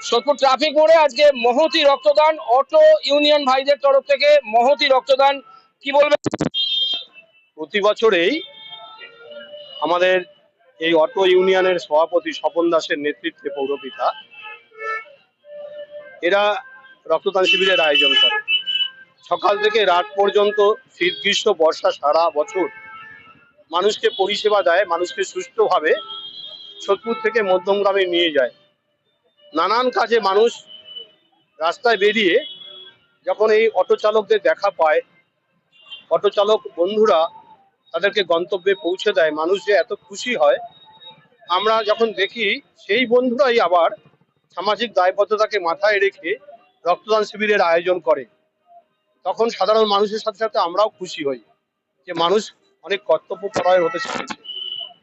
Sodepur traffic মোড়ে আজকে মহতি রক্তদান। অটো ইউনিয়ন ভাইদের তরফ থেকে মহতি রক্তদান। কি বলবেন? প্রতি বছরেই আমাদের এই অটো ইউনিয়নের সভাপতি স্বপন দাসের নেতৃত্বে পৌরপিতা এরা রক্তদান শিবিরের আয়োজন করে। সকাল থেকে রাত পর্যন্ত শীত গ্রীষ্ম বর্ষা সারা বছর মানুষকে পরিষেবা দেয়, মানুষকে সুস্থভাবে সোদপুর থেকে মধ্যমগ্রামে নিয়ে যায়। নানান কাজে মানুষ রাস্তায় বেরিয়ে যখন এই অটো চালকদের দেখা পায়, অটো চালক বন্ধুরা তাদেরকে গন্তব্যে পৌঁছে দেয়, মানুষ যে এত খুশি হয়। আমরা যখন দেখি, সেই বন্ধুরাই আবার সামাজিক দায়বদ্ধতাকে মাথায় রেখে রক্তদান শিবিরের আয়োজন করে। তখন সাধারণ মানুষের সাথে সাথে আমরাও খুশি হই যে মানুষ অনেক কর্তব্য কর্তব্যপরায়ণ হতে শিখেছে।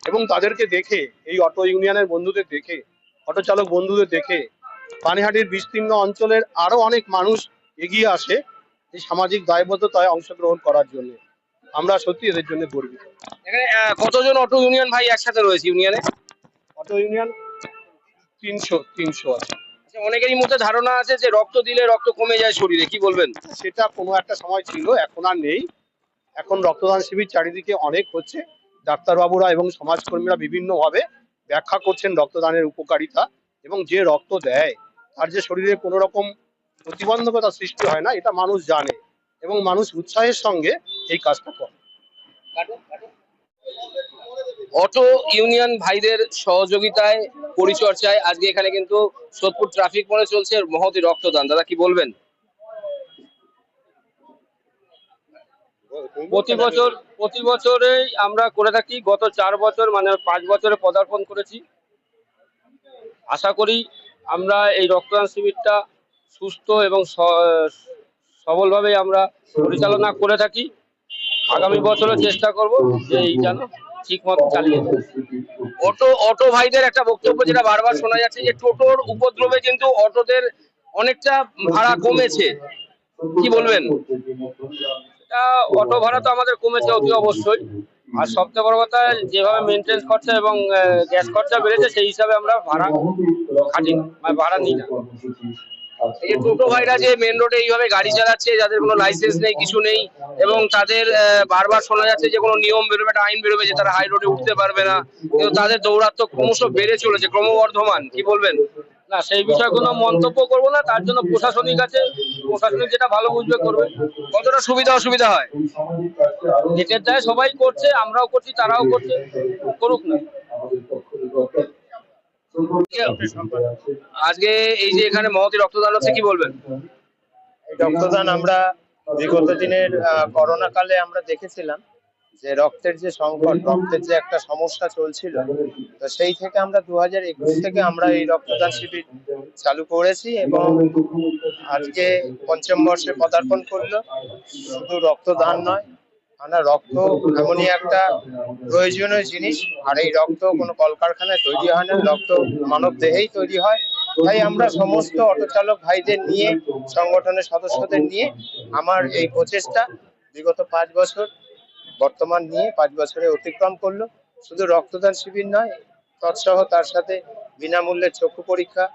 এবং তাদেরকে দেখে, এই অটো ইউনিয়নের বন্ধুদের দেখে অটো চালক বন্ধুদের দেখে পানিহাটির বিস্তীর্ণ অঞ্চলের আরও অনেক মানুষ এগিয়ে আসে এই সামাজিক দায়বদ্ধতায় অংশগ্রহণ করার জন্য। আমরা সত্যি এদের জন্য গর্বিত। এখানে কতজন অটো ইউনিয়ন ভাই একসাথে রয়েছে ইউনিয়নে? অটো ইউনিয়ন তিনশো তিনশো আছে। আচ্ছা, অনেকেরই মধ্যে ধারণা আছে যে রক্ত দিলে রক্ত কমে যায় শরীরে কি বলবেন? সেটা কোনো একটা সময় ছিল এখন আর নেই। এখন রক্তদান শিবির চারিদিকে অনেক হচ্ছে। ডাক্তারবাবুরা এবং সমাজকর্মীরা বিভিন্নভাবে ব্যাখ্যা করছেন রক্তদানের উপকারিতা এবং যে রক্ত দেয়, তার যে শরীরে কোনো রকম প্রতিবন্ধকতা সৃষ্টি হয় না, এটা মানুষ জানে এবং মানুষ উৎসাহের সঙ্গে এই কাজটা করে। অটো ইউনিয়ন ভাইদের সহযোগিতায় পরিচর্যায় আজকে এখানে কিন্তু সোদপুর ট্রাফিক মোড়ে চলছে, মহতি রক্তদান। দাদা, কি বলবেন? প্রতি বছর, প্রতি বছরেই আমরা করে থাকি। গত চার বছর মানে পাঁচ বছরে পদার্পণ করেছি। আশা করি আমরা এই রক্তদান শিবিরটা সুস্থ এবং সবলভাবে আমরা পরিচালনা করে থাকি। আগামী বছরও চেষ্টা করব যে এই যেন ঠিক মতো চালিয়ে। অটো অটো ভাইদের একটা বক্তব্য যেটা বারবার শোনা যাচ্ছে যে টোটোর উপদ্রবে কিন্তু অটোদের অনেকটা ভাড়া কমেছে। কি বলবেন? অটো ভাড়া তো আমাদের কমেছে অতি অবশ্যই। আর সবচেয়ে বড় কথা, যেভাবে মেনটেন্স খরচা এবং গ্যাস খরচা বেড়েছে, সেই হিসাবে আমরা ভাড়া খাটি না মানে ভাড়া নিই না। এই টোটো ভাইরা যে মেন রোডে এইভাবে গাড়ি চালাচ্ছে, যাদের কোনো লাইসেন্স নেই, কিছু নেই, এবং তাদের বারবার শোনা যাচ্ছে যে কোনো নিয়ম বেরোবে, একটা আইন বেরোবে যে তারা হাই রোডে উঠতে পারবে না। কিন্তু তাদের দৌরাত্ম ক্রমশ বেড়ে চলেছে, ক্রমবর্ধমান। কি বলবেন? না, সেই বিষয়ে কোনো মন্তব্য করব না, তার জন্য প্রশাসনিক আছে। প্রশাসনিক যেটা ভালো বুঝবে, করবে। কতটা সুবিধা, অসুবিধা হয়? এটার দায়, সবাই করছে, আমরাও করছি, তারাও করছে, করুক না। আজকে এই যে এখানে মহতি রক্তদান হচ্ছে কি বলবেন? এই রক্তদান আমরা বিগত দিনের করোনা কালে আমরা দেখেছিলাম যে রক্তের যে সংকট রক্তের যে একটা সমস্যা চলছিল তো সেই থেকে আমরা দু হাজার একুশ থেকে আমরা এই রক্তদান শিবির চালু করেছি এবং আজকে পঞ্চম বর্ষে পদার্পণ করল। শুধু রক্তদান নয় আমরা রক্ত এমনই একটা প্রয়োজনীয় জিনিস। আর এই রক্ত কোনো কলকারখানায় তৈরি হয় না, রক্ত মানব দেহেই তৈরি হয়। তাই আমরা সমস্ত অটো চালক ভাইদের নিয়ে, সংগঠনের সদস্যদের নিয়ে আমার এই প্রচেষ্টা বিগত পাঁচ বছর, বর্তমান নিয়ে পাঁচ বছরে অতিক্রম করল। শুধু রক্তদান শিবির নয়, তৎসহ তার সাথে বিনামূল্যে চক্ষু পরীক্ষা,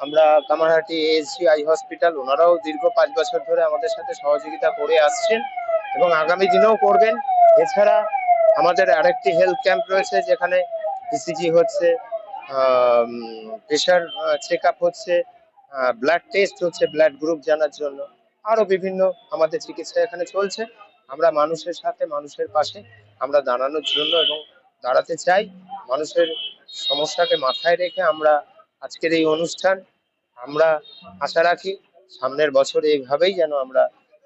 আমরা কামারহাটি এএসজি আই হসপিটাল, ওনারাও দীর্ঘ পাঁচ বছর ধরে আমাদের সাথে সহযোগিতা করে আসছেন। এবং আগামী দিনেও করবেন। এছাড়া আমাদের আরেকটি হেলথ ক্যাম্প রয়েছে, যেখানে ইসিজি হচ্ছে প্রেশার চেক আপ হচ্ছে ব্লাড টেস্ট হচ্ছে ব্লাড গ্রুপ জানার জন্য। আরও বিভিন্ন আমাদের চিকিৎসা এখানে চলছে। আমরা মানুষের সাথে, মানুষের পাশে আমরা দাঁড়ানোর জন্য এবং দাঁড়াতে চাই। মানুষের সমস্যাকে মাথায় রেখে আমরা আজকের এই অনুষ্ঠান আমরা আশা রাখি সামনের বছর এইভাবেই যেন আমরা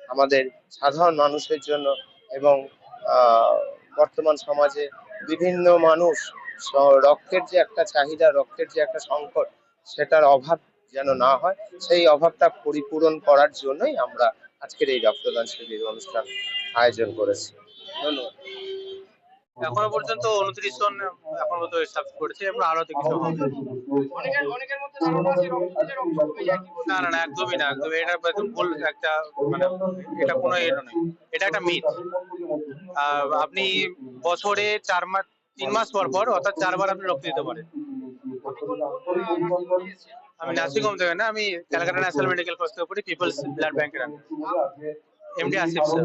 আমাদের সাধারণ মানুষের জন্য এবং বর্তমান সমাজে বিভিন্ন মানুষ রক্তের যে একটা চাহিদা, রক্তের যে একটা সংকট, সেটার অভাব যেন না হয়, সেই অভাবটা পরিপূরণ করার জন্যই আমরা আজকের এই রক্তদান শিবির অনুষ্ঠান আয়োজন করেছি। ধন্যবাদ। এখনও পর্যন্ত উনত্রিশ জন এখন পর্যন্ত হিসাব করেছে, আমরা আরও বলবেন? না না না, একদমই না একদম এটা একদম ভুল একটা মানে এটা কোনো এ নয়। এটা একটা মিথ আপনি বছরে চার মাস, তিন মাস পর পর, অর্থাৎ চারবার আপনি রক্ত দিতে পারেন। আমি নার্সিং হোম থেকে না, আমি ক্যালকাটা ন্যাশনাল মেডিকেল কলেজ থেকে পড়ি, পিপলস ব্লাড ব্যাংকের এমডি আসিফ স্যার।